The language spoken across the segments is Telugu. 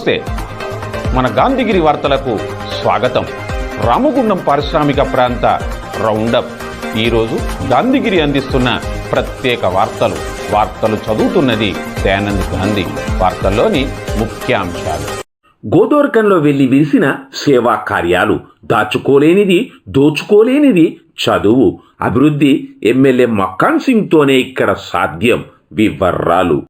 నమస్తే. మన గాంధీగిరి వార్తలకు స్వాగతం. రామగుండం పారిశ్రామిక ప్రాంత రౌండప్. ఈరోజు గాంధీగిరి అందిస్తున్న ప్రత్యేక వార్తలు. వార్తలు చదువుతున్నది దయానంద్ గాంధీ. వార్తల్లోని ముఖ్యాంశాలు. గోదోర్కంలో వెళ్ళి విరిసిన సేవా కార్యాలు దాచుకోలేనిది దోచుకోలేనిది చదువు. అభివృద్ధి ఎమ్మెల్యే మక్కాన్ సింగ్తోనే ఇక్కడ సాధ్యం. వివర్రాలు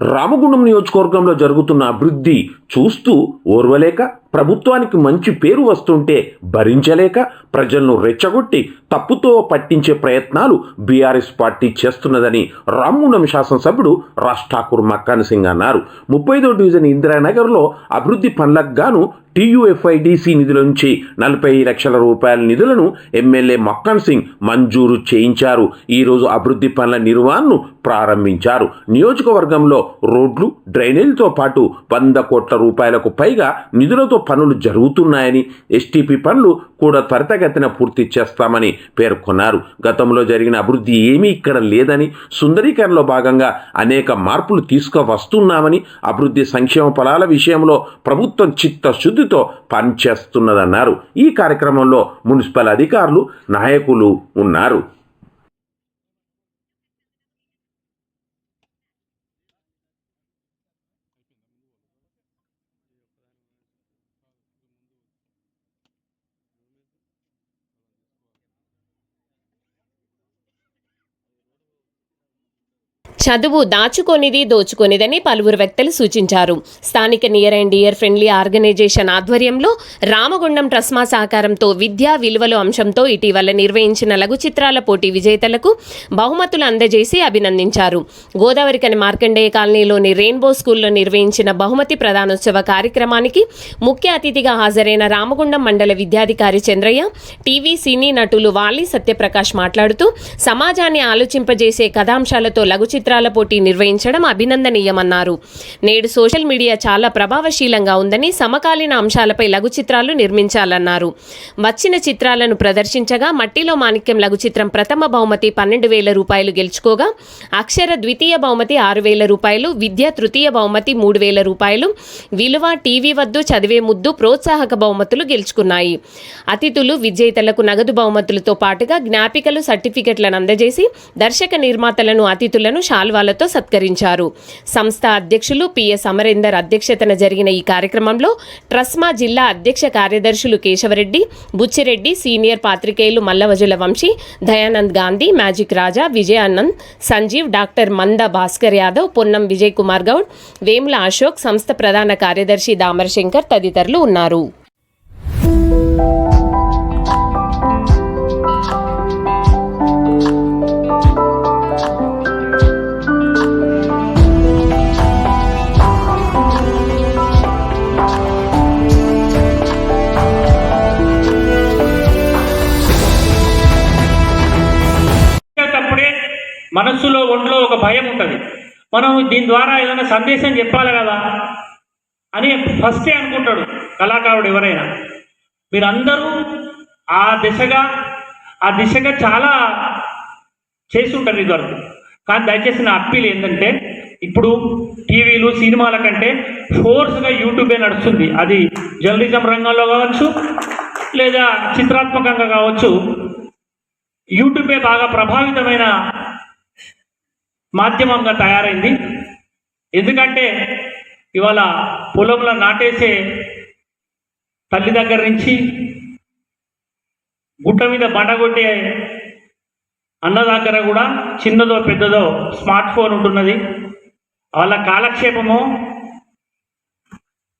Ramagundam నియోజకవర్గంలో జరుగుతున్న అభివృద్ధి చూస్తూ ఓర్వలేక ప్రభుత్వానికి మంచి పేరు వస్తుంటే భరించలేక ప్రజలను రెచ్చగొట్టి తప్పుతో పట్టించే ప్రయత్నాలు బీఆర్ఎస్ పార్టీ చేస్తున్నదని రామగుండం శాసనసభ్యుడు రాజ్ ఠాకూర్ మక్కాన్ సింగ్ అన్నారు. ముప్పైదో డివిజన్ ఇందిరానగర్లో అభివృద్ధి పనులకు గాను టీయూఎఫ్ఐడిసి నిధుల నుంచి నలభై లక్షల రూపాయల నిధులను ఎమ్మెల్యే మక్కన్ సింగ్ మంజూరు చేయించారు. ఈరోజు అభివృద్ధి పనుల నిర్వహణను ప్రారంభించారు. నియోజకవర్గంలో రోడ్లు డ్రైనేజీతో పాటు వంద కోట్ల రూపాయలకు పైగా నిధులతో పనులు జరుగుతున్నాయని ఎస్టీపీ పనులు కూడా త్వరితగతిన పూర్తి చేస్తామని పేర్కొన్నారు. గతంలో జరిగిన అభివృద్ధి ఏమీ ఇక్కడ లేదని సుందరీకరణలో భాగంగా అనేక మార్పులు తీసుకువస్తున్నామని అభివృద్ధి సంక్షేమ ఫలాల విషయంలో ప్రభుత్వం చిత్తశుద్ధితో పనిచేస్తున్నదన్నారు. ఈ కార్యక్రమంలో మున్సిపల్ అధికారులు నాయకులు ఉన్నారు. చదువు దాచుకొనిది దోచుకొనిదని పలువురు వ్యక్తులు సూచించారు. స్థానిక near and ear friendly organisation ఆధ్వర్యంలో రామగుండం ట్రస్మా సహకారంతో విద్యా విలువలు అంశంతో ఇటీవల నిర్వహించిన లఘు చిత్రాల పోటీ విజేతలకు బహుమతులు అందజేసి అభినందించారు. గోదావరికని మార్కండేయ కాలనీలోని రెయిన్బో స్కూల్లో నిర్వహించిన బహుమతి ప్రధానోత్సవ కార్యక్రమానికి ముఖ్య అతిథిగా హాజరైన రామగుండం మండల విద్యాధికారి చంద్రయ్య టీవీ సినీ నటులు వాలి సత్యప్రకాష్ మాట్లాడుతూ సమాజాన్ని ఆలోచింపజేసే కథాంశాలతో లఘు చిత్రాలు పోటీ నిర్వహించడం అభినందనీయమన్నారు. నేడు సోషల్ మీడియా చాలా ప్రభావశీలంగా ఉందని సమకాలీన అంశాలపై లఘు చిత్రాలు నిర్మించాలన్నారు. వచ్చిన చిత్రాలను ప్రదర్శించగా మట్టిలో మాణిక్యం లఘు చిత్రం ప్రథమ బహుమతి పన్నెండు వేల రూపాయలు గెలుచుకోగా అక్షర ద్వితీయ బహుమతి ఆరు వేల రూపాయలు విద్య తృతీయ బహుమతి మూడు వేల రూపాయలు విలువ టీవీ వద్దు చదివే ముద్దు ప్రోత్సాహక బహుమతులు గెలుచుకున్నాయి. అతిథులు విజేతలకు నగదు బహుమతులతో పాటుగా జ్ఞాపికలు సర్టిఫికెట్లను అందజేసి దర్శక నిర్మాతలను అతిథులను శాల్వాలతో సత్కరించారు. సంస్థ అధ్యక్షులు పిఎస్ అమరేందర్ అధ్యక్షతన జరిగిన ఈ కార్యక్రమంలో ట్రస్మా జిల్లా అధ్యక్ష కార్యదర్శులు కేశవరెడ్డి బుచ్చిరెడ్డి సీనియర్ పాత్రికేయులు మల్లవజుల వంశీ దయానంద్ గాంధీ మ్యాజిక్ రాజా విజయానంద్ సంజీవ్ డాక్టర్ మంద భాస్కర్ యాదవ్ పొన్నం విజయ్ కుమార్ గౌడ్ వేముల అశోక్ సంస్థ ప్రధాన కార్యదర్శి దామర్ శంకర్ తదితరులు ఉన్నారు. మనస్సులో ఒంట్లో ఒక భయం ఉంటుంది. మనం దీని ద్వారా ఏదైనా సందేశం చెప్పాలి కదా? అని ఫస్టే అనుకుంటాడు కళాకారుడు ఎవరైనా. మీరందరూ ఆ దిశగా ఆ దిశగా చాలా చేసి ఇదివరకు. కానీ దయచేసి నా అప్పీల్ ఏంటంటే ఇప్పుడు టీవీలు సినిమాల కంటే ఫోర్స్గా యూట్యూబే నడుస్తుంది. అది జర్నలిజం రంగంలో కావచ్చు లేదా చిత్రాత్మకంగా కావచ్చు యూట్యూబే బాగా ప్రభావితమైన మాధ్యమంగా తయారైంది. ఎందుకంటే ఇవాళ పొలంలో నాటేసే తల్లి దగ్గర నుంచి గుట్ట మీద బండగొట్టే అన్న దగ్గర కూడా చిన్నదో పెద్దదో స్మార్ట్ ఫోన్ ఉంటున్నది. వాళ్ళ కాలక్షేపమో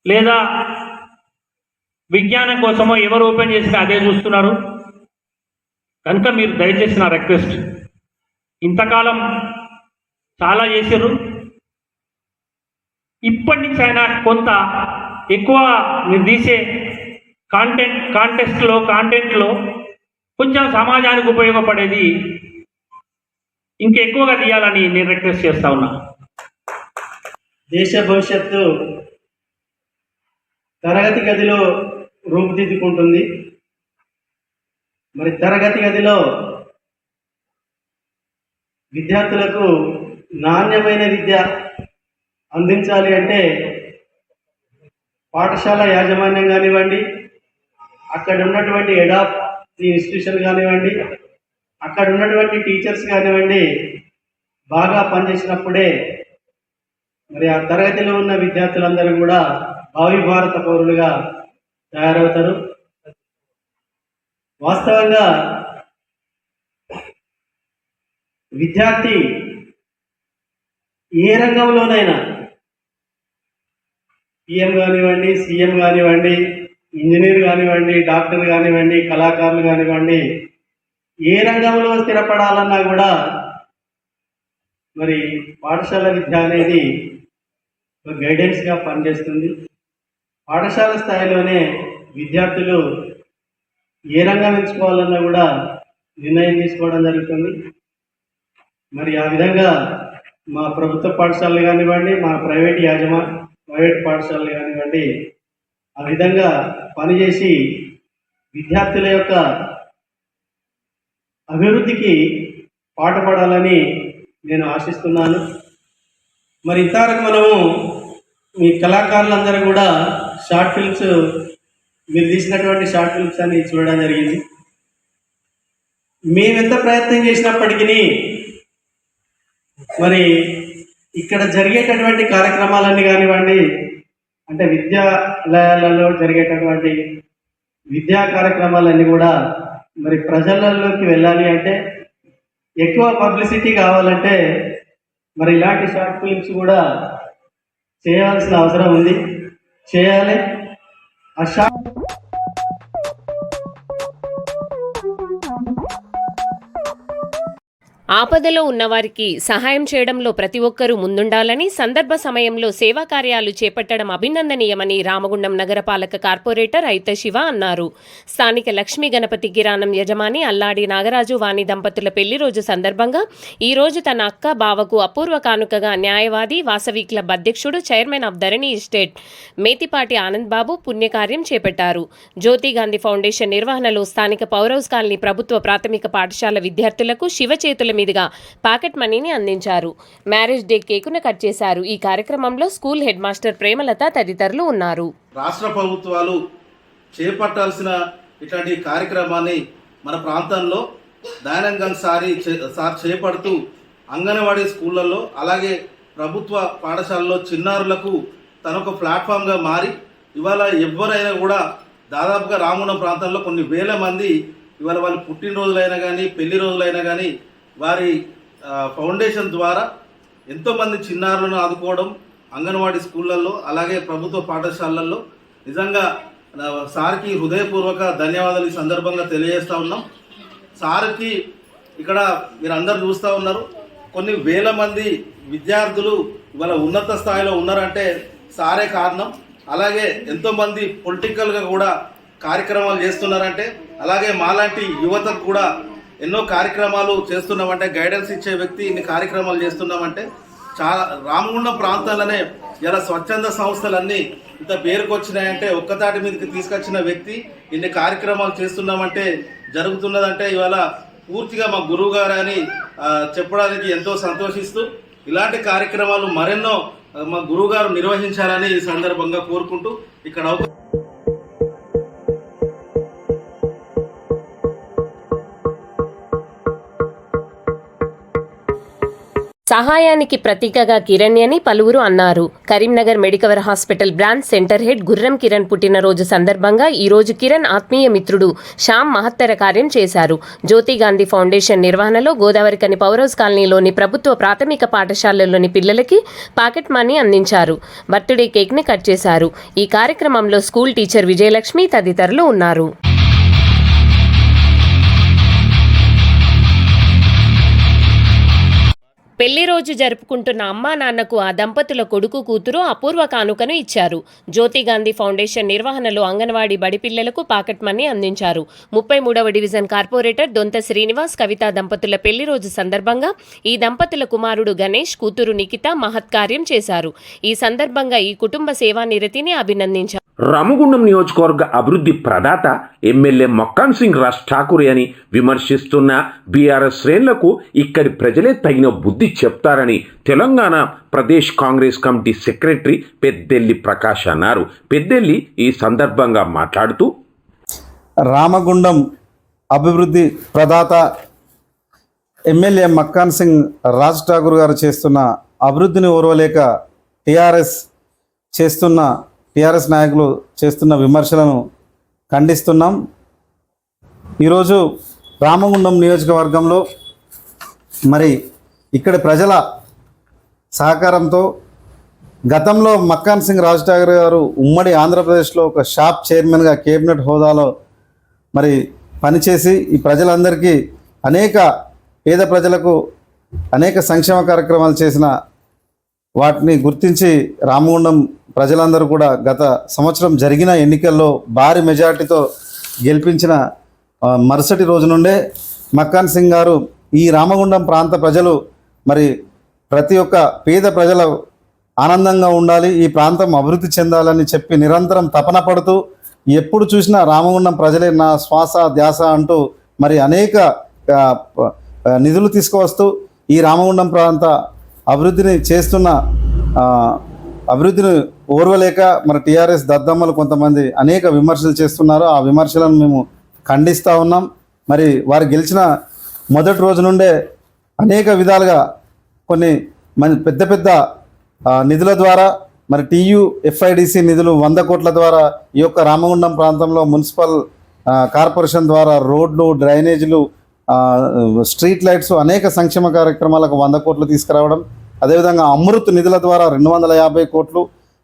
లేదా విజ్ఞానం కోసమో ఎవరు ఓపెన్ చేసినా అదే చూస్తున్నారు. కనుక మీరు దయచేసి నా రిక్వెస్ట్. ఇంతకాలం చాలా చేశారు ఇప్పటి నుంచి అయినా కొంత ఎక్కువ మీరు తీసే కాంటెంట్ కాంటెస్ట్లో కాంటెంట్లో కొంచెం సమాజానికి ఉపయోగపడేది ఇంకెక్కువగా తీయాలని నేను రిక్వెస్ట్ చేస్తా ఉన్నా. దేశ భవిష్యత్తు తరగతి గదిలో రూపుదిద్దుకుంటుంది. మరి తరగతి గదిలో విద్యార్థులకు నాణ్యమైన విద్య అందించాలి అంటే పాఠశాల యాజమాన్యం కానివ్వండి అక్కడ ఉన్నటువంటి ఎడాప్ ఇన్స్టిట్యూషన్ కానివ్వండి అక్కడ ఉన్నటువంటి టీచర్స్ కానివ్వండి బాగా పనిచేసినప్పుడే మరి ఆ తరగతిలో ఉన్న విద్యార్థులందరూ కూడా భావి భారత పౌరులుగా తయారవుతారు. వాస్తవంగా విద్యార్థి ఏ రంగంలోనైనా పిఎం కానివ్వండి సీఎం కానివ్వండి ఇంజనీర్ కానివ్వండి డాక్టర్ కానివ్వండి కళాకారులు కానివ్వండి ఏ రంగంలో స్థిరపడాలన్నా కూడా మరి పాఠశాల విద్య అనేది ఒక గైడెన్స్గా పనిచేస్తుంది. పాఠశాల స్థాయిలోనే విద్యార్థులు ఏ రంగం ఎంచుకోవాలన్నా కూడా నిర్ణయం తీసుకోవడం జరుగుతుంది. మరి ఆ విధంగా మా ప్రభుత్వ పాఠశాలలు కానివ్వండి మా ప్రైవేట్ యాజమా ప్రైవేట్ పాఠశాలలు కానివ్వండి ఆ విధంగా పనిచేసి విద్యార్థుల యొక్క అభివృద్ధికి పాటపడాలని నేను ఆశిస్తున్నాను. మరి ఇంతవరకు మనము మీ కళాకారులందరూ కూడా షార్ట్ ఫిల్మ్స్ మీరు తీసినటువంటి షార్ట్ ఫిల్మ్స్ అని చూడడం జరిగింది. మేమెంత ప్రయత్నం చేసినప్పటికీ మరి ఇక్కడ జరిగేటటువంటి కార్యక్రమాలన్నీ కానివ్వండి అంటే విద్యాలయాలలో జరిగేటటువంటి విద్యా కార్యక్రమాలన్నీ కూడా మరి ప్రజలలోకి వెళ్ళాలి అంటే ఎక్కువ పబ్లిసిటీ కావాలంటే మరి ఇలాంటి షార్ట్ ఫిల్మ్స్ కూడా చేయాల్సిన అవసరం ఉంది. చేయాలి. ఆ షార్ట్ ఆపదలో ఉన్నవారికి సహాయం చేయడంలో ప్రతి ఒక్కరూ ముందుండాలని సందర్భ సమయంలో సేవా కార్యాలు చేపట్టడం అభినందనీయమని రామగుండం నగరపాలక కార్పొరేటర్ అయిత శివ అన్నారు. స్థానిక లక్ష్మీ గణపతి కిరాణం యజమాని అల్లాడి నాగరాజు వాణి దంపతుల పెళ్ళి రోజు సందర్భంగా ఈ రోజు తన అక్క బావకు అపూర్వ కానుకగా న్యాయవాది వాసవి క్లబ్ అధ్యక్షుడు chairman of Dharani estate Metipati Anand Babu పుణ్యకార్యం చేపట్టారు. జ్యోతి గాంధీ ఫౌండేషన్ నిర్వహణలో స్థానిక పౌరౌస్ కాలనీ ప్రభుత్వ ప్రాథమిక పాఠశాల విద్యార్థులకు శివ చేతుల మీదుగా పాకెట్ మనీని అందించారు. మ్యారేజ్ డే కేకును కట్ చేశారు. ఈ కార్యక్రమంలో స్కూల్ హెడ్ మాస్టర్ ప్రేమలత తదితరులు ఉన్నారు. రాష్ట్ర ప్రభుత్వాలు చేపట్టాల్సిన ఇట్లాంటి కార్యక్రమాన్ని మన ప్రాంతంలో దయానంద్ సారి చే- సార్ చేపడుతూ అంగన్వాడీ స్కూళ్ళల్లో అలాగే ప్రభుత్వ పాఠశాలలో చిన్నారులకు తనొక ప్లాట్ఫామ్గా మారి ఇవాళ ఎవరైనా కూడా దాదాపుగా రామగుండం ప్రాంతంలో కొన్ని వేల మంది ఇవాళ వాళ్ళ పుట్టినరోజులైనా కానీ పెళ్ళి రోజులైనా కానీ వారి ఫౌండేషన్ ద్వారా ఎంతోమంది చిన్నారులను ఆదుకోవడం అంగన్వాడీ స్కూళ్ళల్లో అలాగే ప్రభుత్వ పాఠశాలల్లో నిజంగా సార్కి హృదయపూర్వక ధన్యవాదాలు ఈ సందర్భంగా తెలియజేస్తూ ఉన్నాం. సార్కి ఇక్కడ మీరు అందరు చూస్తూ ఉన్నారు. కొన్ని వేల మంది విద్యార్థులు ఇవాళ ఉన్నత స్థాయిలో ఉన్నారంటే సారే కారణం. అలాగే ఎంతోమంది పొలిటికల్గా కూడా కార్యక్రమాలు చేస్తున్నారంటే అలాగే మాలాంటి యువతకు కూడా ఎన్నో కార్యక్రమాలు చేస్తున్నామంటే గైడెన్స్ ఇచ్చే వ్యక్తి ఇన్ని కార్యక్రమాలు చేస్తున్నామంటే చాలా రామగుండం ప్రాంతాలనే ఇలా స్వచ్ఛంద సంస్థలన్నీ ఇంత పేరుకొచ్చినాయంటే ఒక్కతాటి మీదకి తీసుకొచ్చిన వ్యక్తి ఇన్ని కార్యక్రమాలు చేస్తున్నామంటే జరుగుతున్నదంటే ఇవాళ పూర్తిగా మా గురువు గారు అని చెప్పడానికి ఎంతో సంతోషిస్తూ ఇలాంటి కార్యక్రమాలు మరెన్నో మా గురువు గారు నిర్వహించాలని ఈ సందర్భంగా కోరుకుంటూ ఇక్కడ సహాయానికి ప్రతీకగా కిరణ్ అని పలువురు అన్నారు. Karimnagar Medicover hospital branch centre head Gurram Kiran పుట్టినరోజు సందర్భంగా ఈ రోజు కిరణ్ ఆత్మీయ మిత్రుడు శ్యామ్ మహత్తర కార్యం చేశారు. జ్యోతి గాంధీ ఫౌండేషన్ నిర్వహణలో గోదావరికని పౌరస్ కాలనీలోని ప్రభుత్వ ప్రాథమిక పాఠశాలలోని పిల్లలకి పాకెట్ మనీ అందించారు. బర్త్డే కేక్ని కట్ చేశారు. ఈ కార్యక్రమంలో స్కూల్ టీచర్ విజయలక్ష్మి తదితరులు ఉన్నారు. పెళ్ళి రోజు జరుపుకుంటున్న అమ్మా నాన్నకు ఆ దంపతుల కొడుకు కూతురు అపూర్వ కానుకను ఇచ్చారు. జ్యోతి గాంధీ ఫౌండేషన్ నిర్వహణలో అంగన్వాడీ బడి పిల్లలకు పాకెట్ మనీ అందించారు. ముప్పై మూడవ డివిజన్ కార్పొరేటర్ దొంత శ్రీనివాస్ కవిత దంపతుల పెళ్ళి రోజు సందర్భంగా ఈ దంపతుల కుమారుడు గణేష్ కూతురు నిఖిత మహత్కార్యం చేశారు. ఈ సందర్భంగా ఈ కుటుంబ సేవా నిరతిని అభినందించారు. రామగుండం నియోజకవర్గ అభివృద్ధి ప్రదాత ఎమ్మెల్యే మక్కాన్ సింగ్ రాజ్ ఠాకూర్ అని విమర్శిస్తున్న బీఆర్ఎస్ శ్రేణులకు ఇక్కడి ప్రజలే తగిన బుద్ధి చెప్తారని తెలంగాణ ప్రదేశ్ కాంగ్రెస్ కమిటీ సెక్రటరీ పెద్దెల్లి ప్రకాష్ అన్నారు. పెద్దెల్లి ఈ సందర్భంగా మాట్లాడుతూ రామగుండం అభివృద్ధి ప్రదాత ఎమ్మెల్యే మక్కాన్ సింగ్ రాజ్ ఠాకూర్ గారు చేస్తున్న అభివృద్ధిని ఓర్వలేక టీఆర్ఎస్ చేస్తున్న టీఆర్ఎస్ నాయకులు చేస్తున్న విమర్శలను ఖండిస్తున్నాం. ఈరోజు రామగుండం నియోజకవర్గంలో మరి ఇక్కడ ప్రజల సహకారంతో గతంలో మక్కాన్ సింగ్ రాజ్ గారు ఉమ్మడి ఆంధ్రప్రదేశ్లో ఒక షాప్ చైర్మన్గా కేబినెట్ హోదాలో మరి పనిచేసి ఈ ప్రజలందరికీ అనేక పేద ప్రజలకు అనేక సంక్షేమ కార్యక్రమాలు చేసిన వాటిని గుర్తించి రామగుండం ప్రజలందరూ కూడా గత సంవత్సరం జరిగిన ఎన్నికల్లో భారీ మెజార్టీతో గెలిపించిన మరుసటి రోజు నుండే మక్కాన్ సింగ్ గారు ఈ రామగుండం ప్రాంత ప్రజలు మరి ప్రతి ఒక్క పేద ప్రజల ఆనందంగా ఉండాలి ఈ ప్రాంతం అభివృద్ధి చెందాలని చెప్పి నిరంతరం తపన పడుతూ ఎప్పుడు చూసినా రామగుండం ప్రజలే నా శ్వాస ధ్యాస అంటూ మరి అనేక నిధులు తీసుకువస్తూ ఈ రామగుండం ప్రాంత అభివృద్ధిని చేస్తున్న అభివృద్ధిని ఓర్వలేక మరి టీఆర్ఎస్ దద్దమ్మలు కొంతమంది అనేక విమర్శలు చేస్తున్నారు. ఆ విమర్శలను మేము ఖండిస్తూ ఉన్నాం. మరి వారు గెలిచిన మొదటి రోజు నుండే అనేక విధాలుగా కొన్ని మన పెద్ద పెద్ద నిధుల ద్వారా మరి టీయు ఎఫ్ఐడిసి నిధులు వంద కోట్ల ద్వారా ఈ యొక్క రామగుండం ప్రాంతంలో మున్సిపల్ కార్పొరేషన్ ద్వారా రోడ్లు డ్రైనేజీలు స్ట్రీట్ లైట్స్ అనేక సంక్షేమ కార్యక్రమాలకు వంద కోట్లు తీసుకురావడం అదేవిధంగా అమృత్ నిధుల ద్వారా రెండు వందల యాభై కోట్లు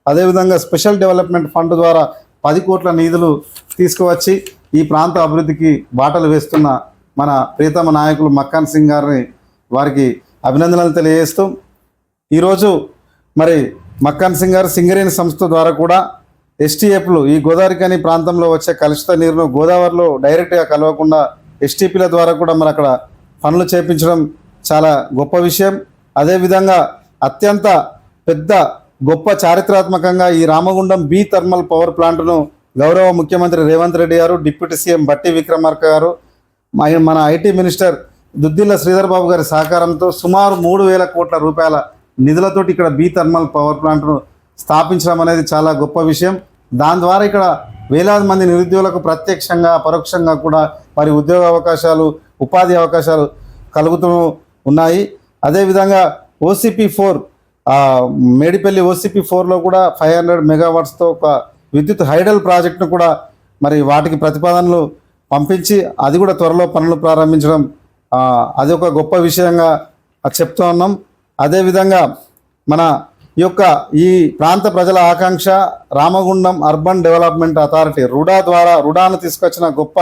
అదేవిధంగా స్పెషల్ డెవలప్మెంట్ ఫండ్ ద్వారా పది కోట్ల నిధులు తీసుకువచ్చి ఈ ప్రాంత అభివృద్ధికి బాటలు వేస్తున్న మన ప్రీతమ నాయకులు మక్కాన్ సింగ్ గారిని వారికి అభినందనలు తెలియజేస్తూ ఈరోజు మరి మక్కాన్ సింగ్ గారు సింగరేణి సంస్థ ద్వారా కూడా ఎస్టీఎఫ్లు ఈ గోదావరికని ప్రాంతంలో వచ్చే కలుషిత నీరును గోదావరిలో డైరెక్ట్గా కలవకుండా ఎస్టీపీల ద్వారా కూడా మరి అక్కడ పనులు చేపించడం చాలా గొప్ప విషయం. అదేవిధంగా అత్యంత పెద్ద గొప్ప చారిత్రాత్మకంగా ఈ రామగుండం బి థర్మల్ పవర్ ప్లాంట్ను గౌరవ ముఖ్యమంత్రి రేవంత్ రెడ్డి గారు డిప్యూటీ సీఎం బట్టి విక్రమార్క గారు మన ఐటీ మినిస్టర్ దుద్దిల్ల శ్రీధర్ బాబు గారి సహకారంతో సుమారు మూడు వేల కోట్ల రూపాయల నిధులతోటి ఇక్కడ బీ థర్మల్ పవర్ ప్లాంట్ను స్థాపించడం అనేది చాలా గొప్ప విషయం. దాని ద్వారా ఇక్కడ వేలాది మంది నిరుద్యోగులకు ప్రత్యక్షంగా పరోక్షంగా కూడా వారి ఉద్యోగ అవకాశాలు ఉపాధి అవకాశాలు కలుగుతూ ఉన్నాయి. అదేవిధంగా ఓసీపీ ఫోర్ మేడిపల్లి ఓసిపి ఫోర్లో కూడా ఫైవ్ హండ్రెడ్ మెగావాట్స్తో ఒక విద్యుత్ హైడల్ ప్రాజెక్టును కూడా మరి వాటికి ప్రతిపాదనలు పంపించి అది కూడా త్వరలో పనులు ప్రారంభించడం అది ఒక గొప్ప విషయంగా చెప్తూ ఉన్నాం. అదేవిధంగా మన ఈ యొక్క ఈ ప్రాంత ప్రజల ఆకాంక్ష Ramagundam urban development authority RUDA ద్వారా రుడాను తీసుకొచ్చిన గొప్ప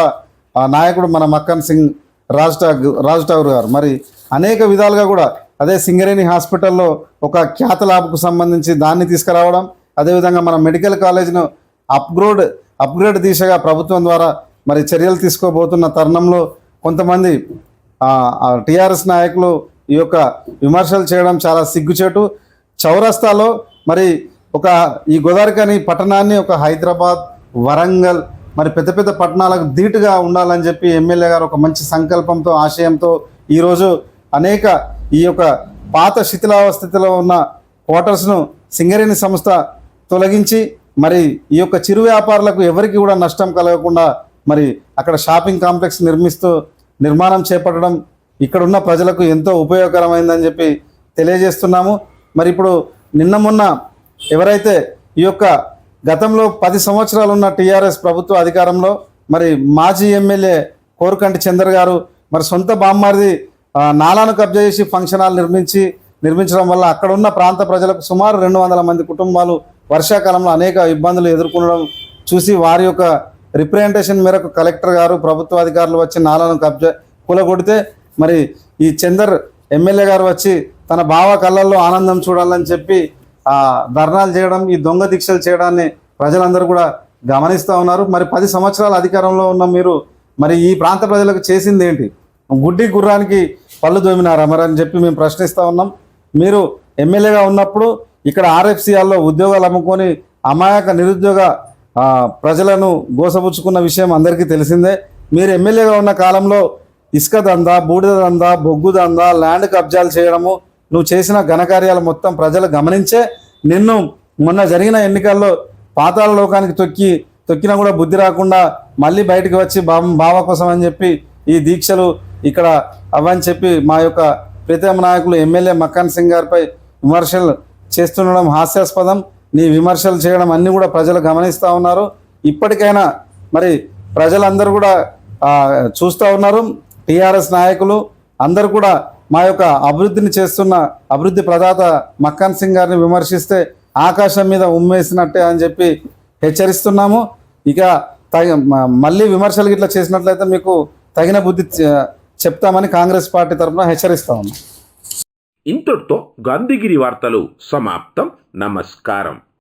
నాయకుడు మన మక్కన్ సింగ్ రాజ్ ఠాక్ రాజ్ ఠాగూర్ గారు. మరి అనేక విధాలుగా కూడా అదే సింగరేణి హాస్పిటల్లో ఒక ఖ్యాత ల్యాబ్కు సంబంధించి దాన్ని తీసుకురావడం అదేవిధంగా మన మెడికల్ కాలేజ్ను అప్గ్రేడ్ అప్గ్రేడ్ దిశగా ప్రభుత్వం ద్వారా మరి చర్యలు తీసుకోబోతున్న తరుణంలో కొంతమంది టీఆర్ఎస్ నాయకులు ఈ యొక్క విమర్శలు చేయడం చాలా సిగ్గుచేటు. చౌరస్తాలో మరి ఒక ఈ గోదావరికని పట్టణాన్ని ఒక హైదరాబాద్ వరంగల్ మరి పెద్ద పెద్ద పట్టణాలకు ధీటుగా ఉండాలని చెప్పి ఎమ్మెల్యే గారు ఒక మంచి సంకల్పంతో ఆశయంతో ఈరోజు అనేక ఈ యొక్క పాత శిథిలావస్థితిలో ఉన్న క్వార్టర్స్ను సింగరేణి సంస్థ తొలగించి మరి ఈ యొక్క చిరు వ్యాపారులకు ఎవరికి కూడా నష్టం కలగకుండా మరి అక్కడ షాపింగ్ కాంప్లెక్స్ నిర్మిస్తూ నిర్మాణం చేపట్టడం ఇక్కడ ఉన్న ప్రజలకు ఎంతో ఉపయోగకరమైందని చెప్పి తెలియజేస్తున్నాము. మరి ఇప్పుడు నిన్న మొన్న ఎవరైతే ఈ యొక్క గతంలో పది సంవత్సరాలు ఉన్న టీఆర్ఎస్ ప్రభుత్వ అధికారంలో మరి మాజీ ఎమ్మెల్యే కోరుకంటి చంద్ర గారు మరి సొంత బామ్మారిది నాలాను కబ్జా చేసి ఫంక్షన్ హాల్ నిర్మించి నిర్మించడం వల్ల అక్కడ ఉన్న ప్రాంత ప్రజలకు సుమారు రెండు వందల మంది కుటుంబాలు వర్షాకాలంలో అనేక ఇబ్బందులు ఎదుర్కొనడం చూసి వారి యొక్క రిప్రజెంటేషన్ మేరకు కలెక్టర్ గారు ప్రభుత్వ అధికారులు వచ్చి నాలను కబ్జా కూలగొడితే మరి ఈ చందర్ ఎమ్మెల్యే గారు వచ్చి తన భావ కళ్ళల్లో ఆనందం చూడాలని చెప్పి ధర్నాలు చేయడం ఈ దొంగ దీక్షలు చేయడాన్ని ప్రజలందరూ కూడా గమనిస్తూ ఉన్నారు. మరి పది సంవత్సరాల అధికారంలో ఉన్న మీరు మరి ఈ ప్రాంత ప్రజలకు చేసింది ఏంటి? గుడ్డి గుర్రానికి పళ్ళు దోమినారు అమర అని చెప్పి మేము ప్రశ్నిస్తూ ఉన్నాం. మీరు ఎమ్మెల్యేగా ఉన్నప్పుడు ఇక్కడ ఆర్ఎఫ్సిఆర్లో ఉద్యోగాలు అమ్ముకొని అమాయక నిరుద్యోగ ప్రజలను గోసపుచ్చుకున్న విషయం అందరికీ తెలిసిందే. మీరు ఎమ్మెల్యేగా ఉన్న కాలంలో ఇసుక దందా బూడిద దందా బొగ్గు దందా ల్యాండ్ కబ్జాలు చేయడము నువ్వు చేసిన ఘనకార్యాలు మొత్తం ప్రజలు గమనించే నిన్ను మొన్న జరిగిన ఎన్నికల్లో పాతాల లోకానికి తొక్కి తొక్కినా కూడా బుద్ధి రాకుండా మళ్ళీ బయటకు వచ్చి బావ బావ కోసం అని చెప్పి ఈ దీక్షలు ఇక్కడ అవని చెప్పి మా యొక్క ప్రీతమ నాయకులు ఎమ్మెల్యే మక్కాన్ సింగ్ గారిపై విమర్శలు చేస్తుండడం హాస్యాస్పదం. నీ విమర్శలు చేయడం అన్నీ కూడా ప్రజలు గమనిస్తూ ఉన్నారు. ఇప్పటికైనా మరి ప్రజలందరూ కూడా చూస్తూ ఉన్నారు. టీఆర్ఎస్ నాయకులు అందరూ కూడా మా యొక్క అభివృద్ధిని చేస్తున్న అభివృద్ధి ప్రదాత మక్కాన్ సింగ్ గారిని విమర్శిస్తే ఆకాశం మీద ఉమ్మేసినట్టే అని చెప్పి హెచ్చరిస్తున్నాము. ఇక తగ మ- మళ్ళీ విమర్శలు ఇట్లా చేసినట్లయితే మీకు తగిన బుద్ధి చెప్తామని కాంగ్రెస్ పార్టీ తరఫున హెచ్చరిస్తా ఉన్నాం. ఇంతటితో గాంధీగిరి వార్తలు సమాప్తం. నమస్కారం.